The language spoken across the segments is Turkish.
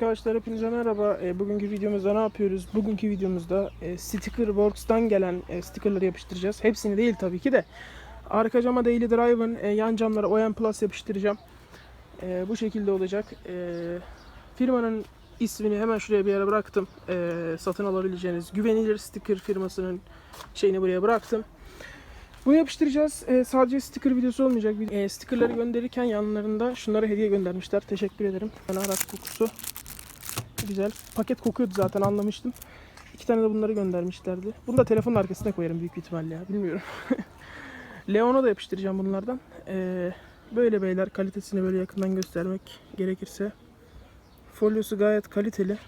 Arkadaşlar hepinize merhaba. E, bugünkü videomuzda ne yapıyoruz? Bugünkü videomuzda e, Stickerworks'tan gelen e, stickerları yapıştıracağız. Hepsini değil tabii ki de. Arka cama Daily Drive'ın e, yan camlara OM Plus yapıştıracağım. E, bu şekilde olacak. E, firmanın ismini hemen şuraya bir yere bıraktım. E, satın alabileceğiniz güvenilir sticker firmasının şeyini buraya bıraktım. Bunu yapıştıracağız. Ee, sadece sticker videosu olmayacak. Ee, stickerları gönderirken yanlarında şunlara hediye göndermişler. Teşekkür ederim. Yani araç kokusu. Güzel. Paket kokuyordu zaten anlamıştım. İki tane de bunları göndermişlerdi. Bunu da telefonun arkasına koyarım büyük ihtimalle ya. Bilmiyorum. Leon'a da yapıştıracağım bunlardan. Ee, böyle beyler kalitesini böyle yakından göstermek gerekirse. Folyosu gayet kaliteli.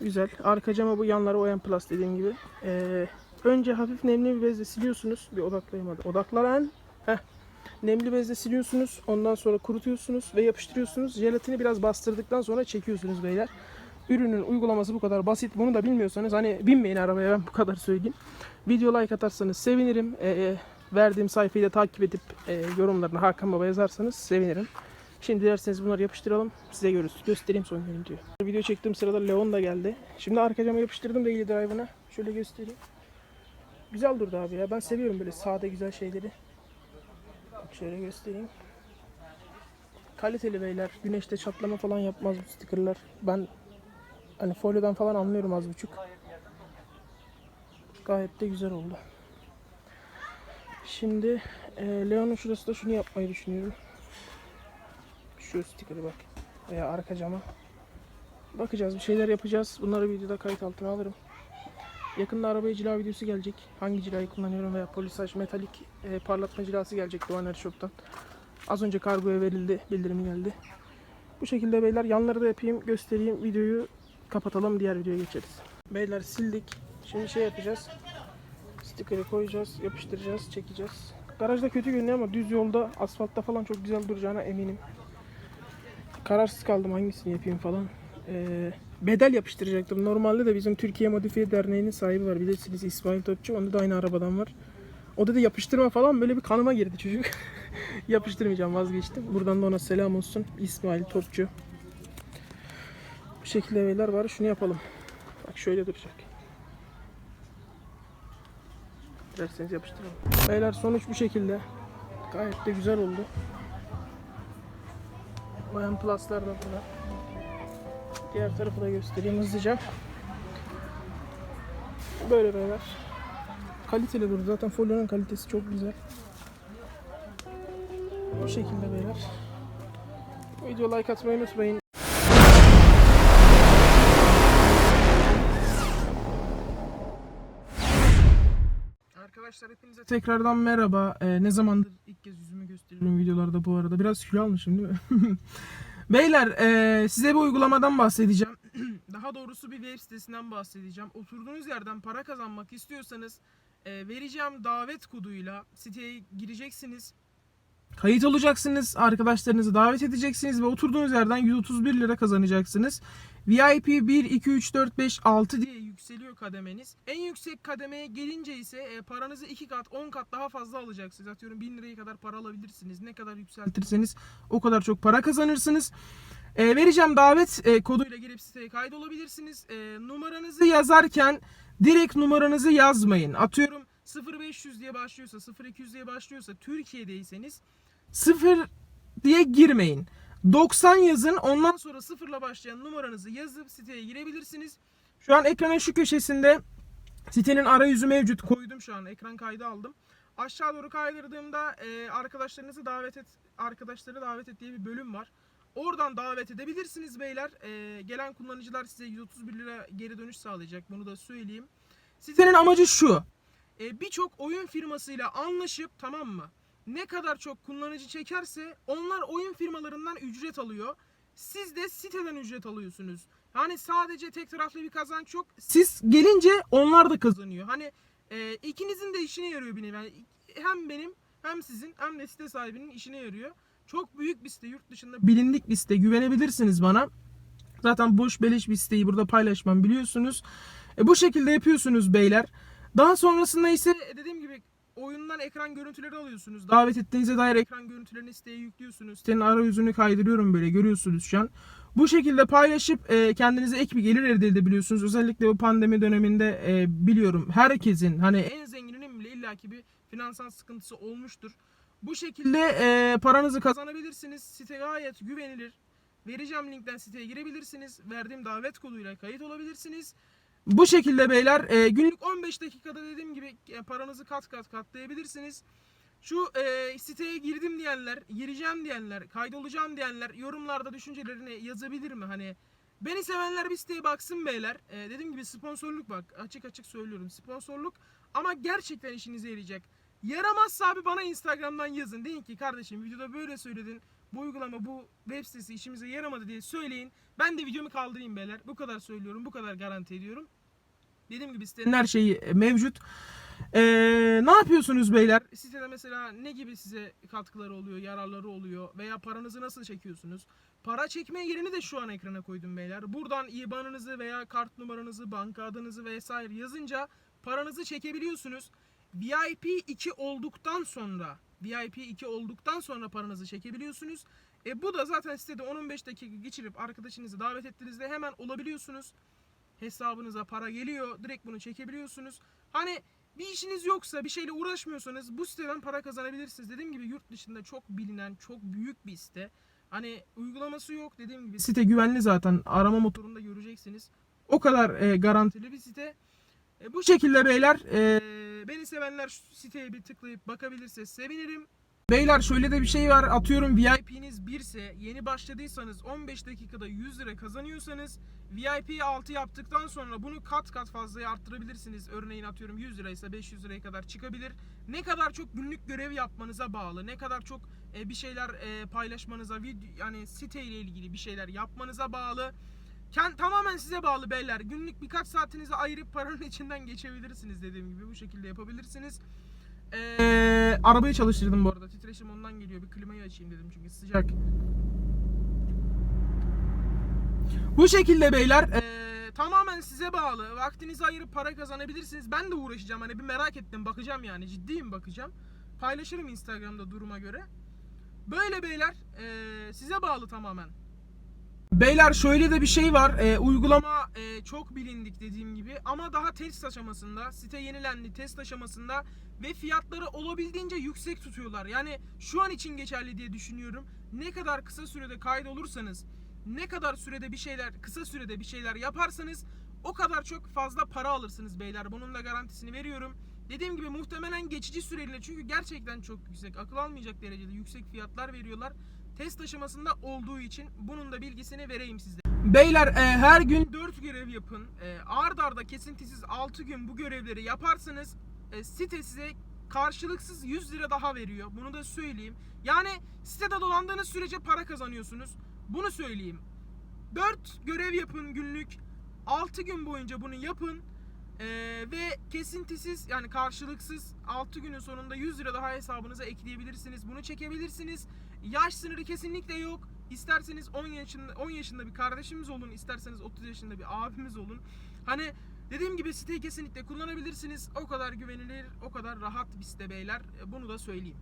Güzel. Arka cama bu yanları OM Plus dediğim gibi. Ee, önce hafif nemli bir bezle siliyorsunuz. Bir odaklayamadı. Odaklanan. Heh. Nemli bezle siliyorsunuz. Ondan sonra kurutuyorsunuz ve yapıştırıyorsunuz. Jelatini biraz bastırdıktan sonra çekiyorsunuz beyler. Ürünün uygulaması bu kadar basit. Bunu da bilmiyorsanız hani binmeyin arabaya ben bu kadar söyleyeyim. Video like atarsanız sevinirim. Ee, verdiğim sayfayı da takip edip e, yorumlarına Hakan Baba yazarsanız sevinirim. Şimdi dilerseniz bunları yapıştıralım. Size görürüz. Göstereyim son görüntüyü. Video çektiğim sırada Leon da geldi. Şimdi arka cama yapıştırdım Daily Drive'ına. Şöyle göstereyim. Güzel durdu abi ya. Ben seviyorum böyle sade güzel şeyleri. Bak şöyle göstereyim. Kaliteli beyler. Güneşte çatlama falan yapmaz bu stickerlar. Ben hani folyodan falan anlıyorum az buçuk. Gayet de güzel oldu. Şimdi e, Leon'un şurası da şunu yapmayı düşünüyorum. Şu sticker'ı bak. Veya arka cama. Bakacağız bir şeyler yapacağız. Bunları videoda kayıt altına alırım. Yakında arabaya cila videosu gelecek. Hangi cilayı kullanıyorum veya polisaj metalik e, parlatma cilası gelecek Doğan Her Shop'tan. Az önce kargoya verildi. Bildirimi geldi. Bu şekilde beyler yanları da yapayım göstereyim. Videoyu kapatalım diğer videoya geçeriz. Beyler sildik. Şimdi şey yapacağız. Sticker'ı koyacağız, yapıştıracağız, çekeceğiz. Garajda kötü görünüyor ama düz yolda, asfaltta falan çok güzel duracağına eminim. Kararsız kaldım hangisini yapayım falan. Ee, bedel yapıştıracaktım. Normalde de bizim Türkiye Modifiye Derneği'nin sahibi var bilirsiniz İsmail Topçu. Onda da aynı arabadan var. O dedi yapıştırma falan böyle bir kanıma girdi çocuk. Yapıştırmayacağım vazgeçtim. Buradan da ona selam olsun. İsmail Topçu. Bu şekilde beyler var. Şunu yapalım. Bak şöyle duracak. Dilerseniz yapıştıralım. Beyler sonuç bu şekilde. Gayet de güzel oldu. Bayan Plus'lar da burada. Diğer tarafı da göstereyim hızlıca. Böyle beyler. Kaliteli durdu. Zaten folyonun kalitesi çok güzel. Bu şekilde beyler. Video like atmayı unutmayın. Arkadaşlar hepinize tekrardan merhaba. Ee, ne zamandır ilk kez yüzümü gösteriyorum videolarda bu arada. Biraz kilo almışım değil mi? Beyler e, size bir uygulamadan bahsedeceğim. Daha doğrusu bir web sitesinden bahsedeceğim. Oturduğunuz yerden para kazanmak istiyorsanız e, vereceğim davet koduyla siteye gireceksiniz. Kayıt olacaksınız, arkadaşlarınızı davet edeceksiniz ve oturduğunuz yerden 131 lira kazanacaksınız. VIP 1, 2, 3, 4, 5, 6 diye yükseliyor kademeniz. En yüksek kademeye gelince ise e, paranızı 2 kat, 10 kat daha fazla alacaksınız. Atıyorum 1000 liraya kadar para alabilirsiniz. Ne kadar yükseltirseniz o kadar çok para kazanırsınız. E, vereceğim davet e, koduyla girip siteye kaydolabilirsiniz. E, numaranızı yazarken direkt numaranızı yazmayın. Atıyorum 0500 diye başlıyorsa, 0200 diye başlıyorsa Türkiye'deyseniz 0 diye girmeyin. 90 yazın ondan sonra sıfırla başlayan numaranızı yazıp siteye girebilirsiniz. Şu an ekranın şu köşesinde sitenin arayüzü mevcut. Koydum şu an ekran kaydı aldım. Aşağı doğru kaydırdığımda e, arkadaşlarınızı davet et, arkadaşları davet et diye bir bölüm var. Oradan davet edebilirsiniz beyler. E, gelen kullanıcılar size 131 lira geri dönüş sağlayacak. Bunu da söyleyeyim. Sitenin amacı şu. E, Birçok oyun firmasıyla anlaşıp tamam mı? Ne kadar çok kullanıcı çekerse onlar oyun firmalarından ücret alıyor. Siz de siteden ücret alıyorsunuz. Yani sadece tek taraflı bir kazanç yok. Siz gelince onlar da kazanıyor. Hani e, ikinizin de işine yarıyor bir. Yani hem benim hem sizin hem de site sahibinin işine yarıyor. Çok büyük bir site yurt dışında bilindik bir site güvenebilirsiniz bana. Zaten boş beleş bir siteyi burada paylaşmam biliyorsunuz. E, bu şekilde yapıyorsunuz beyler. Daha sonrasında ise dediğim gibi oyundan ekran görüntüleri alıyorsunuz. Davet ettiğinize dair ekran görüntülerini siteye yüklüyorsunuz. Sitenin arayüzünü kaydırıyorum böyle görüyorsunuz şu an. Bu şekilde paylaşıp e, kendinize ek bir gelir elde edebiliyorsunuz. Özellikle bu pandemi döneminde e, biliyorum herkesin hani en zengininin bile illaki bir finansal sıkıntısı olmuştur. Bu şekilde e, paranızı kazanabilirsiniz. Site gayet güvenilir. Vereceğim linkten siteye girebilirsiniz. Verdiğim davet koduyla kayıt olabilirsiniz. Bu şekilde beyler e, günlük 15 dakikada dediğim gibi e, paranızı kat kat katlayabilirsiniz. Şu e, siteye girdim diyenler, gireceğim diyenler, kaydolacağım diyenler yorumlarda düşüncelerini yazabilir mi? Hani beni sevenler bir siteye baksın beyler. E, dediğim gibi sponsorluk bak açık açık söylüyorum sponsorluk ama gerçekten işinize yarayacak. Yaramazsa abi bana Instagram'dan yazın. Deyin ki kardeşim videoda böyle söyledin. Bu uygulama bu web sitesi işimize yaramadı diye söyleyin. Ben de videomu kaldırayım beyler. Bu kadar söylüyorum. Bu kadar garanti ediyorum. Dediğim gibi sitenin her şeyi e, mevcut. Ee, ne yapıyorsunuz beyler? Sitede mesela ne gibi size katkıları oluyor, yararları oluyor veya paranızı nasıl çekiyorsunuz? Para çekme yerini de şu an ekrana koydum beyler. Buradan IBAN'ınızı veya kart numaranızı, banka adınızı vesaire yazınca paranızı çekebiliyorsunuz. VIP 2 olduktan sonra VIP 2 olduktan sonra paranızı çekebiliyorsunuz. E bu da zaten sitede 10-15 dakika geçirip arkadaşınızı davet ettiğinizde hemen olabiliyorsunuz. Hesabınıza para geliyor. Direkt bunu çekebiliyorsunuz. Hani bir işiniz yoksa bir şeyle uğraşmıyorsanız bu siteden para kazanabilirsiniz. Dediğim gibi yurt dışında çok bilinen, çok büyük bir site. Hani uygulaması yok dediğim gibi. Site güvenli zaten. Arama motorunda göreceksiniz. O kadar e, garantili bir site. E, bu şekilde beyler e, beni sevenler şu siteye bir tıklayıp bakabilirse sevinirim. Beyler şöyle de bir şey var. Atıyorum VIP'niz 1 ise yeni başladıysanız 15 dakikada 100 lira kazanıyorsanız VIP 6 yaptıktan sonra bunu kat kat fazlaya arttırabilirsiniz. Örneğin atıyorum 100 liraysa 500 liraya kadar çıkabilir. Ne kadar çok günlük görev yapmanıza bağlı. Ne kadar çok e, bir şeyler e, paylaşmanıza, video, yani site ile ilgili bir şeyler yapmanıza bağlı. Kend, tamamen size bağlı beyler. Günlük birkaç saatinizi ayırıp paranın içinden geçebilirsiniz dediğim gibi. Bu şekilde yapabilirsiniz. Ee, arabayı çalıştırdım bu arada. Titreşim ondan geliyor. Bir klimayı açayım dedim çünkü sıcak. Bu şekilde beyler ee, tamamen size bağlı. Vaktinizi ayırıp para kazanabilirsiniz. Ben de uğraşacağım. Hani bir merak ettim. Bakacağım yani. Ciddiyim bakacağım. Paylaşırım Instagram'da duruma göre. Böyle beyler ee, size bağlı tamamen. Beyler şöyle de bir şey var. Ee, uygulama e, çok bilindik dediğim gibi ama daha test aşamasında. Site yenilendi test aşamasında ve fiyatları olabildiğince yüksek tutuyorlar. Yani şu an için geçerli diye düşünüyorum. Ne kadar kısa sürede kaydolursanız, ne kadar sürede bir şeyler, kısa sürede bir şeyler yaparsanız o kadar çok fazla para alırsınız beyler. Bunun da garantisini veriyorum. Dediğim gibi muhtemelen geçici süreliğine çünkü gerçekten çok yüksek, akıl almayacak derecede yüksek fiyatlar veriyorlar test aşamasında olduğu için bunun da bilgisini vereyim size. Beyler e, her gün 4 görev yapın. E, ard arda kesintisiz 6 gün bu görevleri yaparsanız e, site size karşılıksız 100 lira daha veriyor. Bunu da söyleyeyim. Yani sitede dolandığınız sürece para kazanıyorsunuz. Bunu söyleyeyim. 4 görev yapın günlük. 6 gün boyunca bunu yapın. Ee, ve kesintisiz yani karşılıksız 6 günün sonunda 100 lira daha hesabınıza ekleyebilirsiniz. Bunu çekebilirsiniz. Yaş sınırı kesinlikle yok. İsterseniz 10 yaşında 10 yaşında bir kardeşimiz olun, isterseniz 30 yaşında bir abimiz olun. Hani dediğim gibi siteyi kesinlikle kullanabilirsiniz. O kadar güvenilir, o kadar rahat bir site beyler. E, Bunu da söyleyeyim.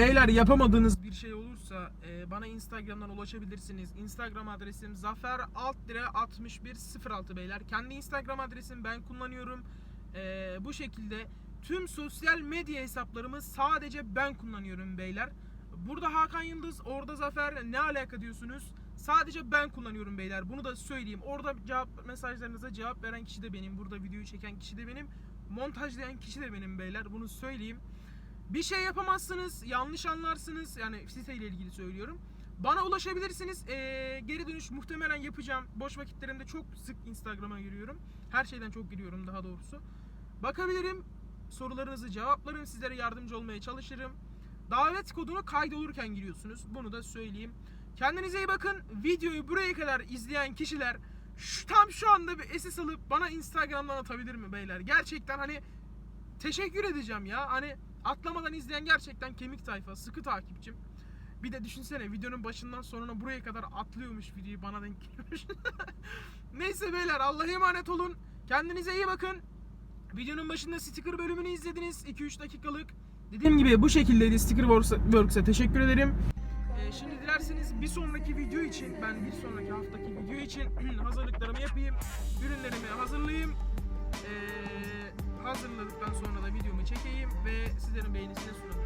Beyler yapamadığınız bir şey olursa e, bana Instagram'dan ulaşabilirsiniz. Instagram adresim zafer alt dire 6106 beyler. Kendi Instagram adresimi ben kullanıyorum. E, bu şekilde tüm sosyal medya hesaplarımı sadece ben kullanıyorum beyler. Burada Hakan Yıldız, orada Zafer ne alaka diyorsunuz? Sadece ben kullanıyorum beyler. Bunu da söyleyeyim. Orada cevap mesajlarınıza cevap veren kişi de benim. Burada videoyu çeken kişi de benim. Montajlayan kişi de benim beyler. Bunu söyleyeyim. Bir şey yapamazsınız, yanlış anlarsınız. Yani site ile ilgili söylüyorum. Bana ulaşabilirsiniz. Ee, geri dönüş muhtemelen yapacağım. Boş vakitlerimde çok sık Instagram'a giriyorum. Her şeyden çok giriyorum daha doğrusu. Bakabilirim. Sorularınızı cevaplarım. Sizlere yardımcı olmaya çalışırım. Davet kodunu kaydolurken giriyorsunuz. Bunu da söyleyeyim. Kendinize iyi bakın. Videoyu buraya kadar izleyen kişiler şu, tam şu anda bir SS alıp bana Instagram'dan atabilir mi beyler? Gerçekten hani teşekkür edeceğim ya. Hani atlamadan izleyen gerçekten kemik tayfa, sıkı takipçim. Bir de düşünsene videonun başından sonuna buraya kadar atlıyormuş videoyu bana denk geliyormuş. Neyse beyler Allah'a emanet olun. Kendinize iyi bakın. Videonun başında sticker bölümünü izlediniz 2-3 dakikalık. Dediğim gibi bu şekildeydi Sticker Works- Works'e teşekkür ederim. Ee, şimdi dilerseniz bir sonraki video için ben bir sonraki haftaki video için hazırlıklarımı yapayım. Ürünlerimi hazırlayayım. Ee, hazırladıktan sonra da videomu çekeyim ve sizlerin beğenisine sunayım.